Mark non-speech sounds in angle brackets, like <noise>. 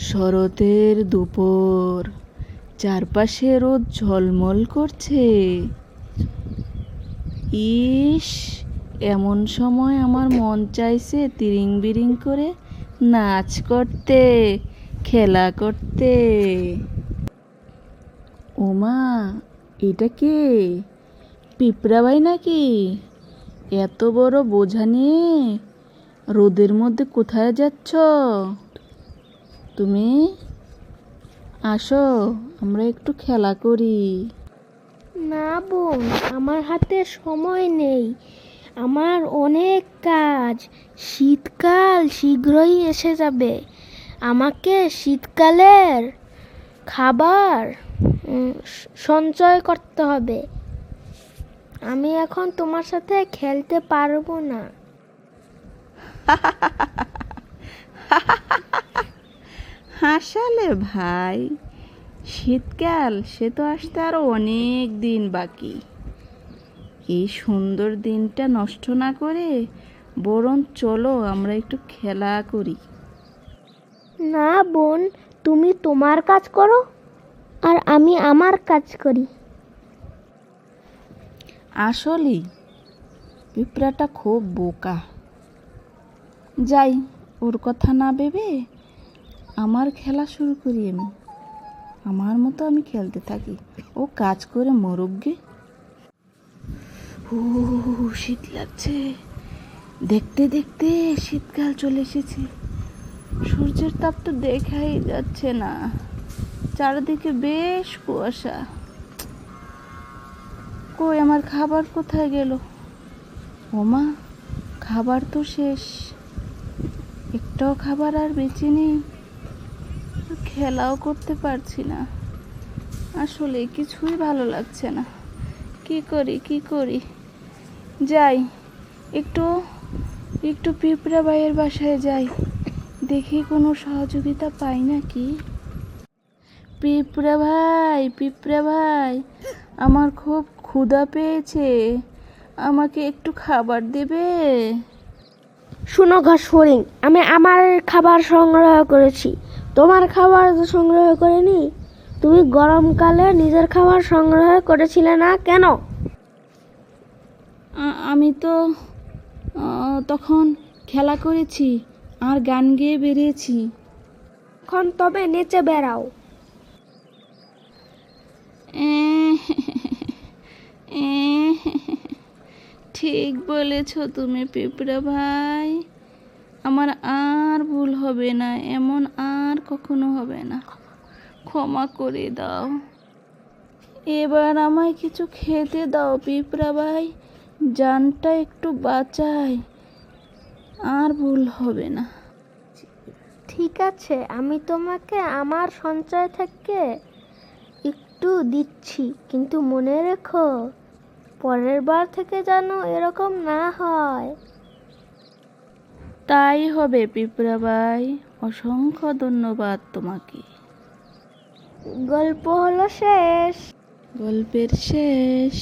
শরতের দুপুর। চারপাশে রোদ ঝলমল করছে। ইস, এমন সময় আমার মন চাইছে তিরিং বিরিং করে নাচ করতে, খেলা করতে। ওমা, এটা কে? পিঁপড়াবাই নাকি? এত বড় বোঝা নিয়ে রোদের মধ্যে কোথায় যাচ্ছ? তুমি? আসো আমরা একটু খেলা করি। না বোন আমার হাতে সময় নেই। আমার অনেক কাজ। শীতকাল শীঘ্রই এসে যাবে। আমাকে শীতকালের খাবার সঞ্চয় করতে হবে। আমি এখন তোমার সাথে খেলতে পারব না। <laughs> হাসালে ভাই। শীতকাল সে তো আসতে আরও অনেক দিন বাকি। এই সুন্দর দিনটা নষ্ট না করে বরং চলো আমরা একটু খেলা করি। না বোন তুমি তোমার কাজ করো আর আমি আমার কাজ করি। আসলেই পিঁপড়াটা খুব বোকা। যাই ওর কথা না ভেবে আমার খেলা শুরু করি আমি। আমার মতো আমি খেলতে থাকি। ও কাজ করে মরুগ্গে ও শীত লাগছে। দেখতে দেখতে শীতকাল চলে এসেছে। সূর্যের তাপ তো দেখাই যাচ্ছে না। চারিদিকে বেশ কুয়াশা। কই, আমার খাবার কোথায় গেল? ওমা খাবার তো শেষ। একটাও খাবার আর বেঁচে নেই। খেলাও করতে পারছি না। আসলে কিছুই ভালো লাগছে না। কি করি কি করি? যাই, একটু একটু পিঁপড়া ভাইয়ের বাসায় যাই। দেখি কোনো সহযোগিতা পাই নাকি? পিঁপড়া ভাই পিঁপড়া ভাই, আমার খুব ক্ষুধা পেয়েছে। আমাকে একটু খাবার দেবে? শুনো ঘাস ফড়িং আমি আমার খাবার সংগ্রহ করেছি। তোমার খাবার তো সংগ্রহ করিনি? তুমি গরমকালে নিজের খাবার সংগ্রহ করেছিলে না কেন? আমি তো তখন খেলা করেছি আর গান গেয়ে বেরিয়েছি। এখন তবে নেচে বেড়াও। ঠিক বলেছ তুমি পিঁপড়া ভাই। আমার আর ভুল হবে না, এমন আর কখনো হবে না। ক্ষমা করে দাও। এবার আমায় কিছু খেতে দাও পিঁপড়া ভাই, জানটা একটু বাঁচাই আর ভুল হবে না। ঠিক আছে, আমি তোমাকে আমার সঞ্চয় থেকে একটু দিচ্ছি, কিন্তু মনে রেখো পরের বার থেকে যেন এরকম না হয়। তাই হবে পিঁপড়াবাই অসংখ্য ধন্যবাদ তোমাকে। গল্প হলো শেষ। গল্পের শেষ।